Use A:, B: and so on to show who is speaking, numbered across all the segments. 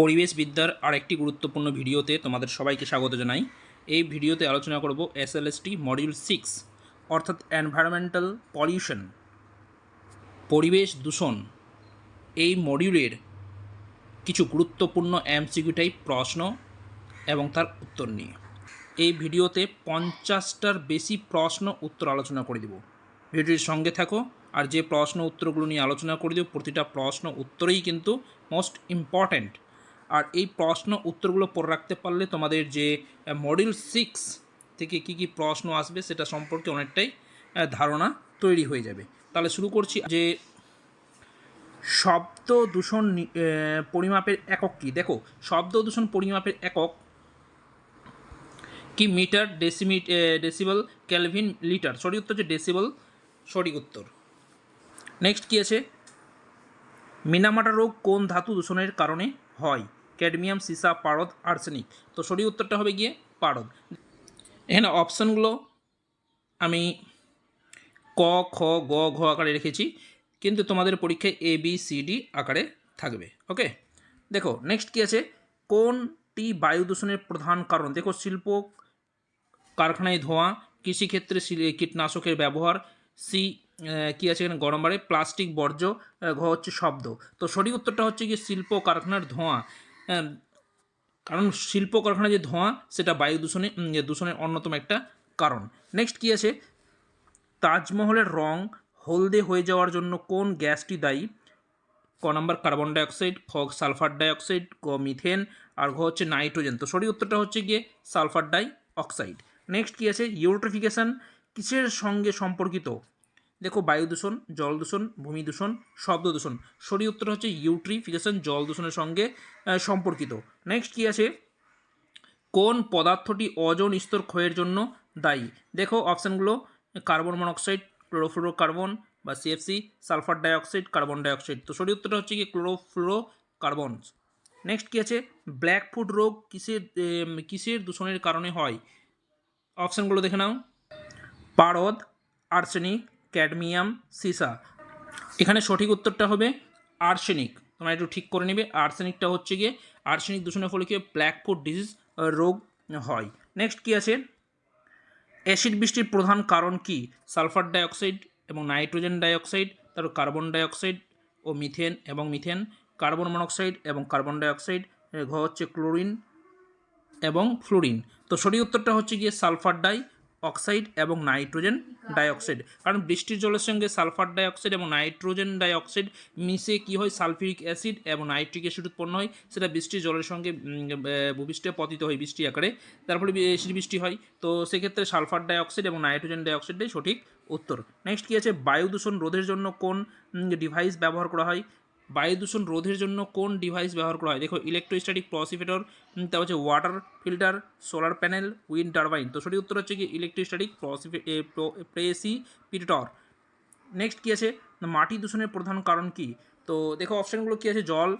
A: পরিবেশবিদ্যার আরেকটি গুরুত্বপূর্ণ ভিডিওতে তোমাদের সবাইকে স্বাগত জানাই। এই ভিডিওতে আলোচনা করব এসএলএসটি মডিউল সিক্স, অর্থাৎ এনভায়রনমেন্টাল পলিউশন, পরিবেশ দূষণ। এই মডিউলের কিছু গুরুত্বপূর্ণ এমসিকিউ টাইপ প্রশ্ন এবং তার উত্তর নিয়ে। এই ভিডিওতে পঞ্চাশটার বেশি প্রশ্ন উত্তর আলোচনা করে দেব। ভিডিওটির সঙ্গে থাকো আর যে প্রশ্ন উত্তরগুলো নিয়ে আলোচনা করে দেব, প্রতিটা প্রশ্ন উত্তরেই কিন্তু মোস্ট ইম্পর্ট্যান্ট আর এই প্রশ্ন উত্তরগুলো পড়ে রাখতে পারলে তোমাদের যে মডিউল সিক্স থেকে কি কি প্রশ্ন আসবে সেটা সম্পর্কে অনেকটাই ধারণা তৈরি হয়ে যাবে। তাহলে শুরু করছি যে, শব্দ দূষণ পরিমাপের একক কি? দেখো, শব্দ দূষণ পরিমাপের একক কি মিটার ডেসিমিট ডেসিবল ক্যালভিন লিটার সঠিক উত্তর হচ্ছে ডেসিবল সঠিক উত্তর। নেক্সট কী আছে? মিনামাটা রোগ কোন ধাতু দূষণের কারণে হয়? ক্যাডমিয়াম, সিসা, পারদ, আর্সেনিক। তো সঠিক উত্তরটা হবে গিয়ে পারদ। এখানে অপশানগুলো আমি ক, খ, গ, ঘ আকারে রেখেছি, কিন্তু তোমাদের পরীক্ষায় এ বি সি ডি আকারে থাকবে। ওকে দেখো নেক্সট কী আছে? কোনটি বায়ু দূষণের প্রধান কারণ? দেখো, শিল্প, কারখানায় ধোঁয়া, কৃষিক্ষেত্রে কীটনাশকের ব্যবহার সি কী আছে এখানে? গরম বাড়ে প্লাস্টিক বর্জ্য ঘ হচ্ছে শব্দ। তো সঠিক উত্তরটা হচ্ছে কি শিল্প, কারখানার ধোঁয়া। কারণ শিল্প কারখানায় যে ধোঁয়া, সেটা বায়ু দূষণে দূষণের অন্যতম একটা কারণ। নেক্সট কী আছে? তাজমহলের রং হলদে হয়ে যাওয়ার জন্য কোন গ্যাসটি দায়ী? ক নাম্বার, কার্বন ডাইঅক্সাইড, খ সালফার ডাইঅক্সাইড ক মিথেন, আর ঘ হচ্ছে নাইট্রোজেন। তো সঠিক উত্তরটা হচ্ছে গিয়ে সালফার ডাই অক্সাইড নেক্সট কী আছে? ইউট্রিফিকেশন কিসের সঙ্গে সম্পর্কিত? দেখো বায়ু দূষণ, জল দূষণ, ভূমি দূষণ, শব্দ দূষণ। সঠিক উত্তর হচ্ছে ইউট্রিফিকেশন, জল দূষণের সঙ্গে সম্পর্কিত। নেক্সট কী আছে? কোন পদার্থটি অজন স্তর ক্ষয়ের জন্য দায়ী? দেখো অপশানগুলো, কার্বন মনোক্সাইড ক্লোরোফ্লোরো কার্বন বা CFC sulphur dioxide, carbon dioxide. তো সঠিক উত্তরটা হচ্ছে কি ক্লোরোফ্লোরো কার্বন নেক্সট কী আছে? ব্ল্যাক ফুড রোগ কিসের কিসের দূষণের কারণে হয়? অপশানগুলো দেখে নাও। পারদ, আর্সেনিক ক্যাডমিয়াম সিসা। এখানে সঠিক উত্তরটা হবে আর্সেনিক। তোমরা একটু ঠিক করে নেবে, আর্সেনিকটা হচ্ছে গিয়ে, আর্সেনিক দূষণের ফলে কি ব্ল্যাক ফুট ডিজিজ রোগ হয়। নেক্সট কি আছে? অ্যাসিড বৃষ্টির প্রধান কারণ কি? সালফার ডাইঅক্সাইড এবং নাইট্রোজেন ডাইঅক্সাইড তারপর কার্বন ডাইঅক্সাইড ও মিথেন এবং মিথেন কার্বন মনোক্সাইড এবং কার্বন ডাইঅক্সাইড ঘ হচ্ছে ক্লোরিন এবং ফ্লোরিন তো সঠিক উত্তরটা হচ্ছে গিয়ে সালফার ডাই অক্সাইড এবং নাইট্রোজেন ডাইঅক্সাইড। কারণ বৃষ্টির জলের সঙ্গে সালফার ডাইঅক্সাইড এবং নাইট্রোজেন ডাইঅক্সাইড মিশে কী হয়? সালফিউরিক অ্যাসিড এবং নাইট্রিক অ্যাসিড উৎপন্ন হয়। সেটা বৃষ্টির জলের সঙ্গে ভূপৃষ্ঠে পতিত হয় বৃষ্টি আকারে। তার ফলে বৃষ্টি হয়। তো সেক্ষেত্রে সালফার ডাইঅক্সাইড এবং নাইট্রোজেন ডাইঅক্সাইডটাই সঠিক উত্তর। নেক্সট কী আছে? বায়ু দূষণ রোধের জন্য কোন ডিভাইস ব্যবহার করা হয়? বায়ু দূষণ রোধের জন্য কোন ডিভাইস ব্যবহার করা হয়? দেখো ইলেকট্রোস্ট্যাটিক প্রসিফেটর তারপর হচ্ছে water filter solar panel wind turbine তো সঠিক উত্তর হচ্ছে কি? ইলেকট্রোস্ট্যাটিক প্রেসিপিটেটর নেক্সট কী আছে? মাটি দূষণের প্রধান কারণ কি? তো দেখো অপশানগুলো কী আছে? জল,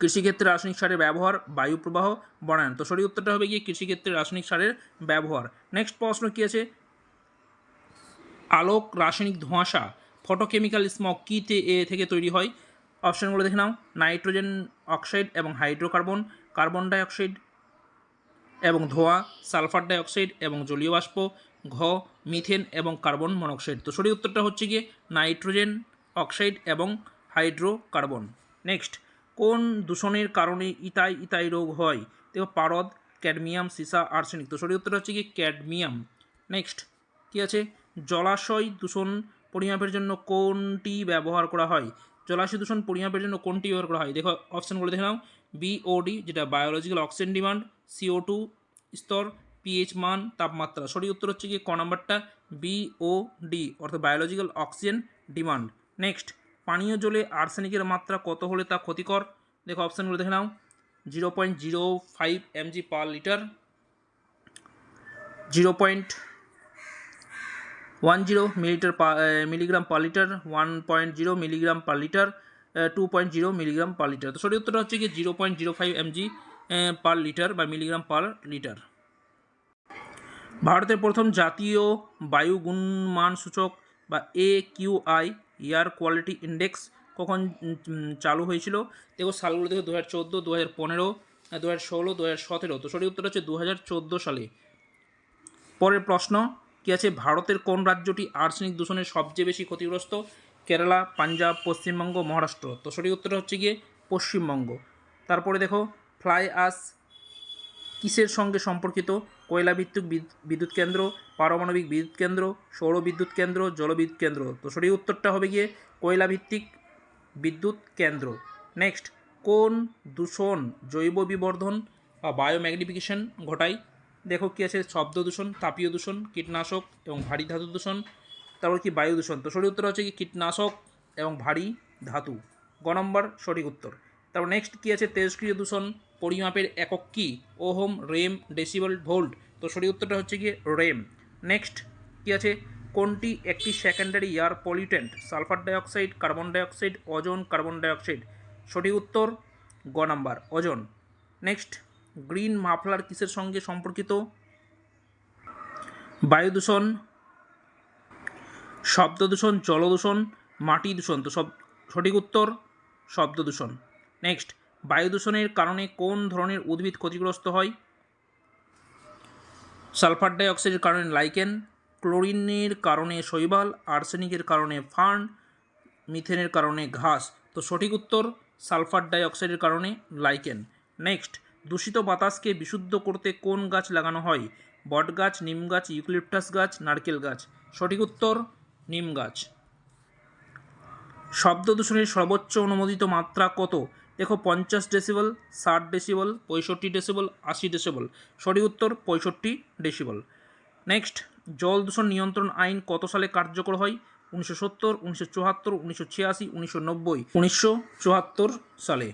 A: কৃষিক্ষেত্রে রাসায়নিক সারের ব্যবহার, বায়ু প্রবাহ, বনায়ন। তো সঠিক উত্তরটা হবে গিয়ে কৃষিক্ষেত্রে রাসায়নিক সারের ব্যবহার। নেক্সট প্রশ্ন কী আছে? আলোক রাসায়নিক ধোঁয়াশা। ফটোকেমিক্যাল স্মগ কী তে- এ থেকে তৈরি হয়। অপশানগুলো দেখে নাও। নাইট্রোজেন অক্সাইড এবং হাইড্রোকার্বন, কার্বন ডাইঅক্সাইড এবং ধোঁয়া, সালফার ডাইঅক্সাইড এবং জলীয় বাষ্প, ঘ, মিথেন এবং কার্বন মনোক্সাইড। তো সঠিক উত্তরটা হচ্ছে গিয়ে নাইট্রোজেন অক্সাইড এবং হাইড্রোকার্বন। নেক্সট, কোন দূষণের কারণে ইতাই ইতাই রোগ হয়? দেখো, পারদ, ক্যাডমিয়াম, সিসা, আর্সেনিক। তো সঠিক উত্তরটা হচ্ছে গিয়ে ক্যাডমিয়াম। নেক্সট, কী আছে? জলাশয় দূষণ পরিমাপের জন্য কোনটি ব্যবহার করা হয়? জলাশয় দূষণ পরিমাপের জন্য কোনটি ব্যবহার করা হয়? দেখো অপশানগুলো দেখে নাও। বিওডি যেটা biological oxygen demand CO two স্তর পিএইচ মান, তাপমাত্রা। সঠিক উত্তর হচ্ছে কি, ক নাম্বারটা? বিওডি অর্থাৎ বায়োলজিক্যাল অক্সিজেন ডিমান্ড নেক্সট পানীয় জলে আর্সেনিকের মাত্রা কত হলে তা ক্ষতিকর? দেখো অপশানগুলো দেখে নাও। Zero point zero five mg per litre zero point one zero millilitre milligram per litre one point zero milligram per litre two point zero milligram per litre তো সঠিক উত্তরটা হচ্ছে কি zero point zero five mg per litre বা milligram per litre ভারতের প্রথম জাতীয় বায়ু গুণমান সূচক বা A Q I air quality index কখন চালু হয়েছিল? দেখো, সালগুলো দেখো দু হাজার চোদ্দ দু হাজার পনেরো দু হাজার ষোলো দু হাজার সতেরো। তো সঠিক উত্তর হচ্ছে দু হাজার চোদ্দ সালে। পরের প্রশ্ন কি আছে? ভারতের কোন রাজ্যটি আর্সেনিক দূষণের সবচেয়ে বেশি ক্ষতিগ্রস্ত? কেরালা, পাঞ্জাব, পশ্চিমবঙ্গ, মহারাষ্ট্র। তো সঠিক উত্তর হচ্ছে গিয়ে পশ্চিমবঙ্গ। তারপরে দেখো, ফ্লাই আস কিসের সঙ্গে সম্পর্কিত? কয়লা ভিত্তিক বিদ্যুৎ কেন্দ্র, পারমাণবিক বিদ্যুৎ কেন্দ্র, সৌর বিদ্যুৎ কেন্দ্র, জলবিদ্যুৎ কেন্দ্র। তো সঠিক উত্তরটা হবে গিয়ে কয়লা ভিত্তিক বিদ্যুৎ কেন্দ্র। নেক্সট, কোন দূষণ জৈব বিবর্ধন বা বায়োম্যাগনিফিকেশন ঘটায়? দেখো কি আছে? শব্দ দূষণ, তাপীয় দূষণ, কীটনাশক এবং ভারী ধাতু দূষণ। তারপর কি? বায়ু দূষণ। তো সঠিক উত্তর হচ্ছে কি? কীটনাশক এবং ভারী ধাতু। গ নম্বর সঠিক উত্তর। তারপর নেক্সট কি আছে? তেজস্ক্রিয় দূষণ, পরিমাপের একক কি? Ohm, rem, decibel volt. তো সঠিক উত্তরটা হচ্ছে গিয়ে রেম। নেক্সট কি আছে? কোনটি একটি secondary air pollutant sulphur dioxide carbon dioxide ozone carbon dioxide সঠিক উত্তর গ নাম্বার ওজন নেক্সট গ্রিন মাফলার কিসের সঙ্গে সম্পর্কিত? বায়ু দূষণ শব্দ দূষণ জল দূষণ। মাটি দূষণ তো সব সঠিক উত্তর শব্দ দূষণ নেক্সট বায়ু দূষণের কারণে কোন ধরনের উদ্ভিদ ক্ষতিগ্রস্ত হয়? সালফার ডাইঅক্সাইডের কারণে লাইকেন, ক্লোরিনের কারণে শৈবাল, আর্সেনিকের কারণে ফার্ন, মিথেনের কারণে ঘাস। তো সঠিক উত্তর সালফার ডাইঅক্সাইডের কারণে লাইকেন। নেক্সট দূষিত বাতাসকে বিশুদ্ধ করতে কোন গাছ লাগানো হয়? বট গাছ, নিম গাছ ইউক্লিপটাস গাছ, নারকেল গাছ। সঠিক উত্তর, নিম গাছ। শব্দ দূষণের সর্বোচ্চ অনুমোদিত মাত্রা কত? দেখো, পঞ্চাশ ডেসিবল, ষাট ডেসিবল, পঁয়ষট্টি ডেসিবল, আশি ডেসিবল। সঠিক উত্তর, পঁয়ষট্টি ডেসিবল। নেক্সট, জল দূষণ নিয়ন্ত্রণ আইন কত সালে কার্যকর হয়? উনিশশো সত্তর, উনিশশো চুয়াত্তর, উনিশশো ছিয়াশি, উনিশশো নব্বই, উনিশশো চুয়াত্তর সালে।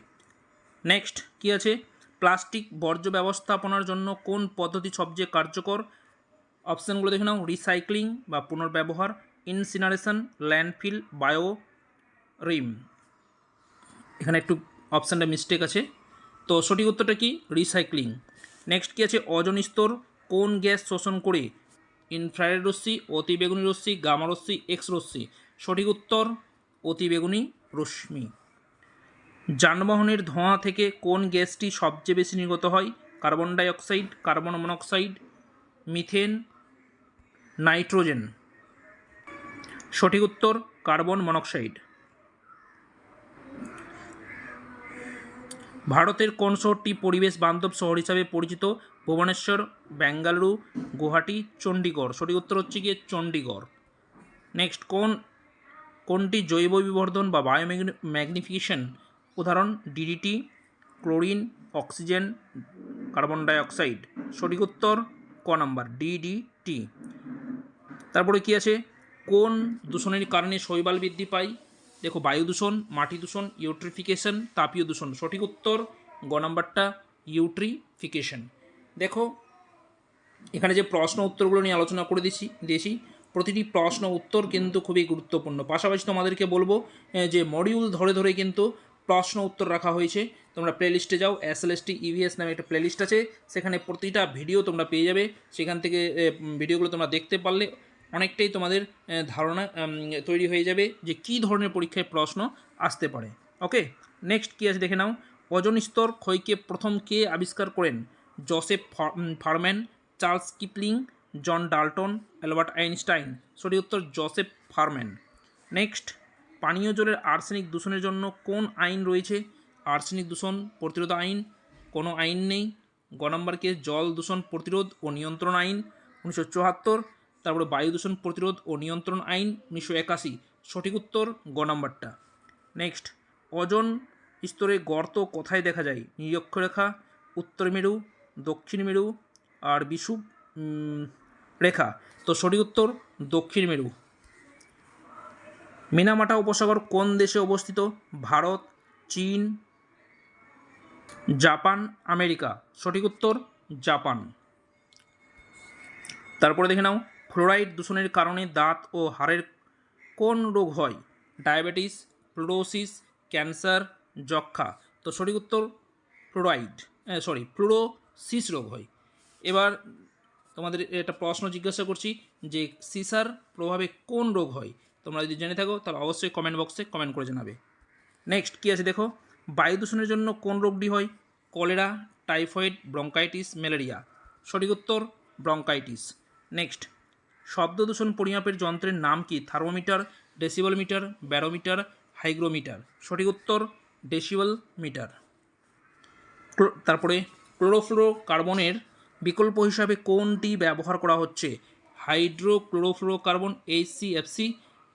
A: নেক্সট, কী আছে? প্লাস্টিক বর্জ্য ব্যবস্থাপনার জন্য কোন পদ্ধতি সবচেয়ে কার্যকর? অপশানগুলো দেখে নাও। রিসাইক্লিং বা পুনর্ব্যবহার, ইনসিনারেশন, ল্যান্ডফিল বায়ো রিম এখানে একটু অপশানটা মিস্টেক আছে। তো সঠিক উত্তরটা কি? রিসাইক্লিং। নেক্সট কি আছে? অজন স্তর কোন গ্যাস শোষণ করে? ইনফ্রারেড রশ্মি, অতিবেগুনি রশ্মি, গামা রশ্মি এক্স রশ্মি। সঠিক উত্তর, অতিবেগুনি রশ্মি। যানবাহনের ধোঁয়া থেকে কোন গ্যাসটি সবচেয়ে বেশি নির্গত হয়? Carbon dioxide, carbon monoxide, methane, nitrogen. সঠিক উত্তর, কার্বন মনোক্সাইড। ভারতের কোন শহরটি পরিবেশ বান্ধব শহর হিসাবে পরিচিত? ভুবনেশ্বর, বেঙ্গালুরু, গুয়াহাটি চণ্ডীগড় সঠিক উত্তর হচ্ছে গিয়ে চণ্ডীগড় নেক্সট, কোন, কোনটি জৈব বিবর্ধন বা বায়োম্যাগনিফিকেশন উদাহরণ DDT chlorine, oxygen, carbon dioxide. সঠিক উত্তর ক নাম্বার ডিডিটি তারপরে কি আছে? কোন দূষণের কারণে শৈবাল বৃদ্ধি পায়? দেখো, বায়ু দূষণ, মাটি দূষণ, ইউট্রিফিকেশন, তাপীয় দূষণ। সঠিক উত্তর গ নাম্বারটা, ইউট্রিফিকেশন। দেখো, এখানে যে প্রশ্ন উত্তরগুলো নিয়ে আলোচনা করে দিয়েছি দিয়েছি, প্রতিটি প্রশ্ন উত্তর কিন্তু খুবই গুরুত্বপূর্ণ। পাশাপাশি তোমাদেরকে বলব যে মডিউল ধরে ধরে কিন্তু প্রশ্ন উত্তর রাখা হয়েছে। তোমরা প্লেলিস্টে যাও। S L S T EVS নামে একটা প্লেলিস্ট আছে। সেখানে প্রতিটা ভিডিও তোমরা পেয়ে যাবে। সেখান থেকে ভিডিওগুলো তোমরা দেখতে পারলে অনেকটাই তোমাদের ধারণা তৈরি হয়ে যাবে যে কী ধরনের পরীক্ষায় প্রশ্ন আসতে পারে। ওকে নেক্সট কী আছে দেখে নাও। ওজন স্তর ক্ষয়কে প্রথম কে আবিষ্কার করেন? Joseph Farman, Charles Kipling, John Dalton, Albert Einstein. সঠিক উত্তর জোসেফ ফারম্যান। নেক্সট পানীয় জলের আর্সেনিক দূষণের জন্য কোন আইন রয়েছে? আর্সেনিক দূষণ প্রতিরোধ আইন, কোনো আইন নেই। গ নম্বরকে জল দূষণ প্রতিরোধ ও নিয়ন্ত্রণ আইন, উনিশশো চুয়াত্তর। তারপরে বায়ু দূষণ প্রতিরোধ ও নিয়ন্ত্রণ আইন, উনিশশো একাশি। সঠিক উত্তর গ নম্বরটা। নেক্সট, অজন স্তরে গর্ত কোথায় দেখা যায়? নিরক্ষরেখা উত্তর মেরু, দক্ষিণ মেরু, আর বিষুব রেখা। তো সঠিক উত্তর দক্ষিণ মেরু। মিনামাটা উপসাগর কোন দেশে অবস্থিত? ভারত, চীন, জাপান, আমেরিকা। সঠিক উত্তর, জাপান। তারপরে দেখে নাও, ফ্লোরাইড দূষণের কারণে দাঁত ও হাড়ের কোন রোগ হয়? ডায়াবেটিস, ফ্লোরোসিস, ক্যান্সার যক্ষা তো সঠিক উত্তর, ফ্লোরাইড। সরি, ফ্লোরোসিস রোগ হয়। এবার তোমাদের একটা প্রশ্ন জিজ্ঞাসা করছি যে, সিসার প্রভাবে কোন রোগ হয়? তোমরা যদি জেনে থাকো, তাহলে অবশ্যই কমেন্ট বক্সে কমেন্ট করে জানাবে। নেক্সট কী আছে দেখো? বায়ু দূষণের জন্য কোন রোগটি হয়? কলেরা টাইফয়েড ব্রঙ্কাইটিস ম্যালেরিয়া সঠিক উত্তর ব্রঙ্কাইটিস নেক্সট শব্দ দূষণ পরিমাপের যন্ত্রের নাম কি? Thermometer decibel meter barometer hygrometer সঠিক উত্তর ডেসিবল মিটার তারপরে ক্লোরোফ্লোরো কার্বনের বিকল্প হিসাবে কোনটি ব্যবহার করা হচ্ছে? Hydrochlorofluorocarbon HCFC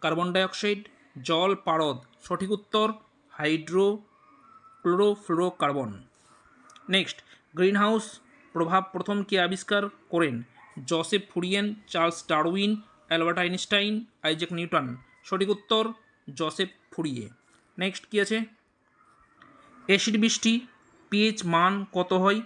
A: carbon dioxide, জল, পারদ, সঠিক উত্তর hydrochlorofluorocarbon next, greenhouse প্রভাব প্রথম কে আবিষ্কার করেন? Joseph Fourier, Charles Darwin, Albert Einstein, Isaac Newton. সঠিক উত্তর, জসেফ ফুরিয়ে। নেক্সট কী আছে? অ্যাসিড বৃষ্টি, পিএইচ মান কত হয়?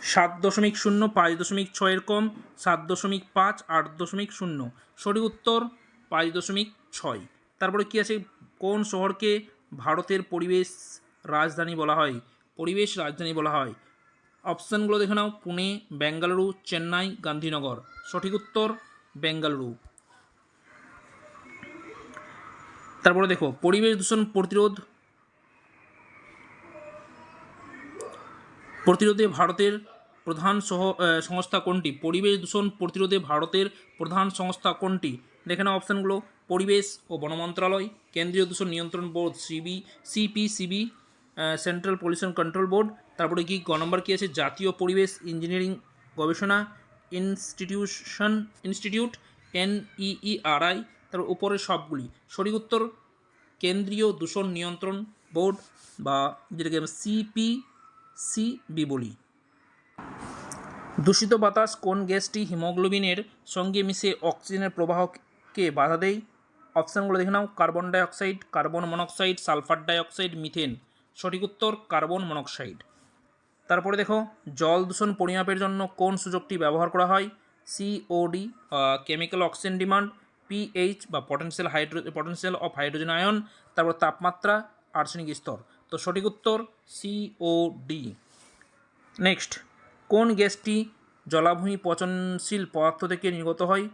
A: সাত দশমিক শূন্য, পাঁচ দশমিক ছয়ের কম, সাত দশমিক পাঁচ, আট দশমিক শূন্য। সঠিক উত্তর, পাঁচ দশমিক ছয়। তারপরে কী আছে? কোন শহরকে ভারতের পরিবেশ রাজধানী বলা হয়? পরিবেশ রাজধানী বলা হয়। অপশানগুলো দেখে নাও। পুনে, বেঙ্গালুরু, চেন্নাই, গান্ধীনগর। সঠিক উত্তর, বেঙ্গালুরু। তারপরে দেখো, পরিবেশ দূষণ প্রতিরোধ প্রতিরোধে ভারতের প্রধান সহ সংস্থা কোনটি? পরিবেশ দূষণ প্রতিরোধে ভারতের প্রধান সংস্থা কোনটি? দেখে নাও অপশানগুলো। পরিবেশ ও বন মন্ত্রণালয় কেন্দ্রীয় দূষণ নিয়ন্ত্রণ board, CB, CPCB central pollution control board, তারপরে কি, গ নম্বর কী আছে? জাতীয় পরিবেশ ইঞ্জিনিয়ারিং গবেষণা ইনস্টিটিউশন ইনস্টিটিউট, এনইইআরআই, তার উপরের সবগুলি। সঠিক উত্তর, কেন্দ্রীয় দূষণ নিয়ন্ত্রণ বোর্ড বা যেটাকে সিপি সিবি বলি দূষিত বাতাস কোন গ্যাসটি হিমোগ্লোবিনের সঙ্গে মিশে অক্সিজেনের প্রবাহকে বাধা দেয়? অপশানগুলো দেখে নাও। Carbon dioxide, carbon monoxide, sulphur dioxide, methane. সঠিক উত্তর, কার্বন মনোক্সাইড। তারপরে দেখো, জল দূষণ পরিমাপের জন্য কোন সুযোগটি ব্যবহার করা হয়? COD chemical oxygen demand pH বা potential hydro potential of hydrogen ion তারপর তাপমাত্রা, আর্সেনিক স্তর। তো সঠিক উত্তর সিওডি নেক্সট কোন গ্যাসটি জলাভূমি পচনশীল পদার্থ থেকে নির্গত হয়?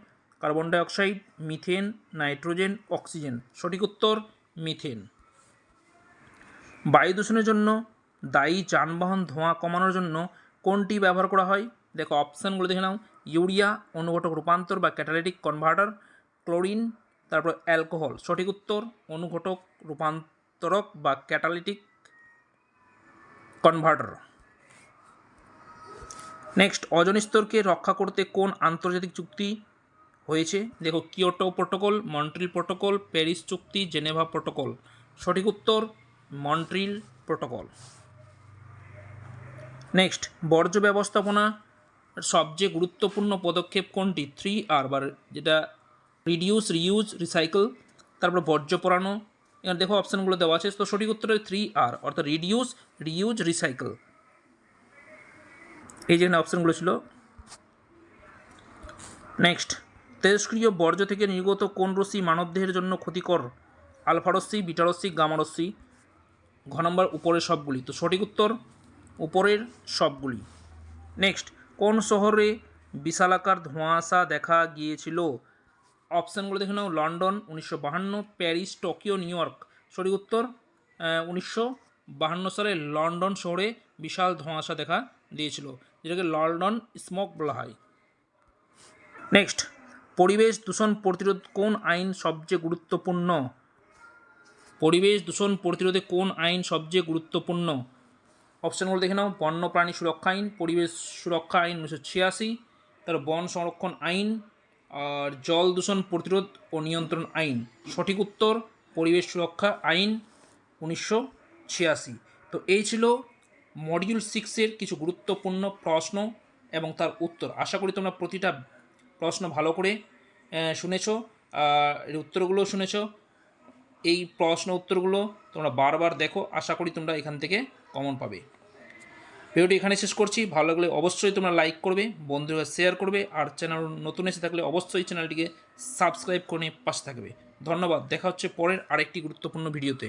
A: Carbon dioxide methane nitrogen oxygen সঠিক উত্তর মিথেন বায়ু দূষণের জন্য দায়ী যানবাহন ধোঁয়া কমানোর জন্য কোনটি ব্যবহার করা হয়? দেখো, অপশানগুলো দেখে নাও। ইউরিয়া, অনুঘটক রূপান্তর বা ক্যাটালিটিক কনভার্টার ক্লোরিন তারপর অ্যালকোহল সঠিক উত্তর, অনুঘটক রূপান্তরক বা ক্যাটালিটিক কনভার্টার নেক্সট অজন স্তরকে রক্ষা করতে কোন আন্তর্জাতিক চুক্তি হয়েছে? দেখো, Kyoto protocol, Montreal protocol, Paris চুক্তি, জেনেভা প্রোটোকল। সঠিক উত্তর, মন্ট্রিল প্রোটোকল। নেক্সট বর্জ্য ব্যবস্থাপনা সবচেয়ে গুরুত্বপূর্ণ পদক্ষেপ কোনটি? থ্রি আর বা যেটা রিডিউস রিউজ রিসাইকেল তারপর বর্জ্য পড়ানো এখানে দেখো অপশানগুলো দেওয়া আছে। তো সঠিক উত্তর থ্রি আর অর্থাৎ রিডিউস রিউজ রিসাইকেল এই যে অপশানগুলো ছিল। নেক্সট তেজস্ক্রিয় বর্জ্য থেকে নির্গত কোন রশ্মি মানবদেহের জন্য ক্ষতিকর? আলফা রশ্মি, বিটা রশ্মি ঘ নম্বর, উপরের সবগুলি। তো সঠিক উত্তর, উপরের সবগুলি। নেক্সট কোন শহরে বিশালাকার ধোঁয়াশা দেখা গিয়েছিল? অপশানগুলো দেখে নাও, লন্ডন উনিশশো বাহান্ন, প্যারিস, টোকিও, নিউ ইয়র্ক। সঠিক উত্তর উনিশশো বাহান্ন সালে লন্ডন শহরে বিশাল ধোঁয়াশা দেখা দিয়েছিল, যেটাকে লন্ডন স্মোক বলা হয়। নেক্সট, পরিবেশ দূষণ প্রতিরোধ কোন আইন সবচেয়ে গুরুত্বপূর্ণ? পরিবেশ দূষণ প্রতিরোধে কোন আইন সবচেয়ে গুরুত্বপূর্ণ? অপশানগুলো দেখে নাও, বন্যপ্রাণী সুরক্ষা আইন, পরিবেশ সুরক্ষা আইন উনিশশো ছিয়াশি তার বন সংরক্ষণ আইন আর জল দূষণ প্রতিরোধ ও নিয়ন্ত্রণ আইন। সঠিক উত্তর, পরিবেশ সুরক্ষা আইন, উনিশশো ছিয়াশি। তো এই ছিল মডিউল সিক্সের কিছু গুরুত্বপূর্ণ প্রশ্ন এবং তার উত্তর। আশা করি তোমরা প্রতিটা প্রশ্ন ভালো করে শুনেছো। আর উত্তরগুলো শুনেছো। এই প্রশ্ন উত্তরগুলো তোমরা বারবার দেখো। আশা করি তোমরা এখান থেকে কমন পাবে। ভিডিওটি এখানে শেষ করছি। ভালো লাগলে অবশ্যই তোমরা লাইক করবে, বন্ধুরা শেয়ার করবে, আর চ্যানেল নতুন এসে থাকলে অবশ্যই চ্যানেলটিকে সাবস্ক্রাইব করে পাশে থাকবে। ধন্যবাদ, দেখা হচ্ছে পরের আরেকটি গুরুত্বপূর্ণ ভিডিওতে